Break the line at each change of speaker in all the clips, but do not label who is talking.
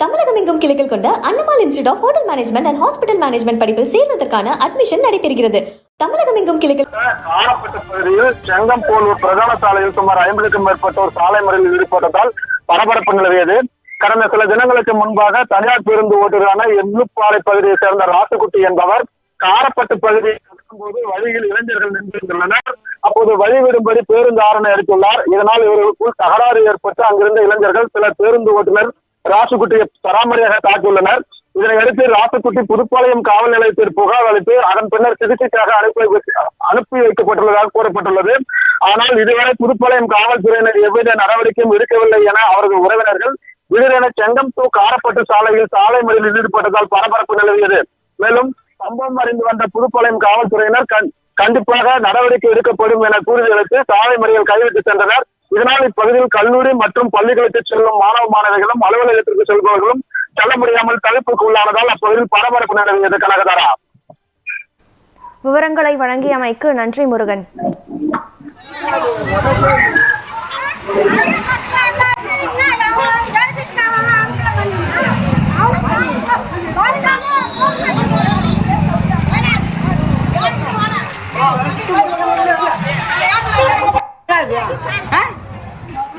தமிழகம் எங்கும் கிளைகள் கொண்ட Annamal institute of hotel management and hospital management படிப்பில் சேர்வதற்கான அட்மிஷன் நடைபெறுகிறது. தமிழகம் எங்கும் கிளைகள்
காணப்பட்ட பகுதியில் செங்கம்போலூர் பிரதான சாலையில் சுமார் ஐம்பதுக்கும் மேற்பட்டோர் சாலை மறியலில் ஈடுபட்டதால் பரபரப்பு நிலவியது. கடந்த சில தினங்களுக்கு முன்பாக தனியார் பேருந்து ஓட்டுநரான எண்ணுப்பாறை பகுதியை சேர்ந்த ராசுகுட்டி என்பவர் காரப்பட்டு பகுதியை போது வழியில் இளைஞர்கள் நின்றிருந்துள்ளனர் அப்போது வழிவிடும்படி பேருந்து ஆரணை எடுத்துள்ளார் இதனால் இவர்களுக்குள் தகராறு ஏற்பட்டு அங்கிருந்த இளைஞர்கள் சில பேருந்து ஓட்டுநர் ராசுக்குட்டியை சராமரியாக தாக்கியுள்ளனர் இதனையடுத்து ராசுக்குட்டி புதுப்பாளையம் காவல் நிலையத்தில் புகார் அளித்து அதன் பின்னர் சிகிச்சைக்காக அனுப்பி அனுப்பி வைக்கப்பட்டுள்ளதாக கூறப்பட்டுள்ளது. ஆனால் இதுவரை புதுப்பாளையம் காவல்துறையினர் எவ்வித நடவடிக்கையும் எடுக்கவில்லை என அவரது உறவினர்கள் திடீரென செங்கம் டு காரப்பட்டு சாலையில் சாலை மறியலில் ஈடுபட்டதால் பரபரப்பு நிலவியது. மேலும் சம்பவம் அறிந்து வந்த புதுப்பாளையம் காவல்துறையினர் கண்- கண்டிப்பாக நடவடிக்கை எடுக்கப்படும் என கூறியதற்கு சாலை மறியல் கைவிட்டு சென்றனர். இதனால் இப்பகுதியில் கல்லூரி மற்றும் பள்ளிகளுக்கு செல்லும் மாணவ மாணவிகளும் அலுவலகத்திற்கு செல்பவர்களும் செல்ல முடியாமல் தவிப்புக்கு உள்ளானதால் அப்பகுதியில் பரபரப்பு நிலவியது. கனகதாரா.
விவரங்களை வழங்கியமைக்கு நன்றி முருகன்.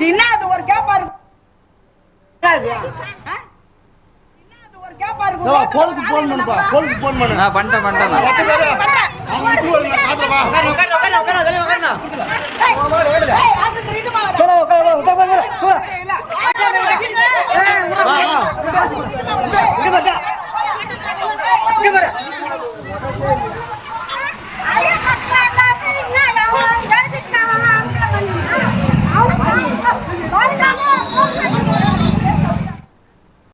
என்ன அது ஒரு கேப்பா இருக்கு
போலீஸ் போன் பண்ணுப்பா போலீஸ் போன் பண்ணு
நான்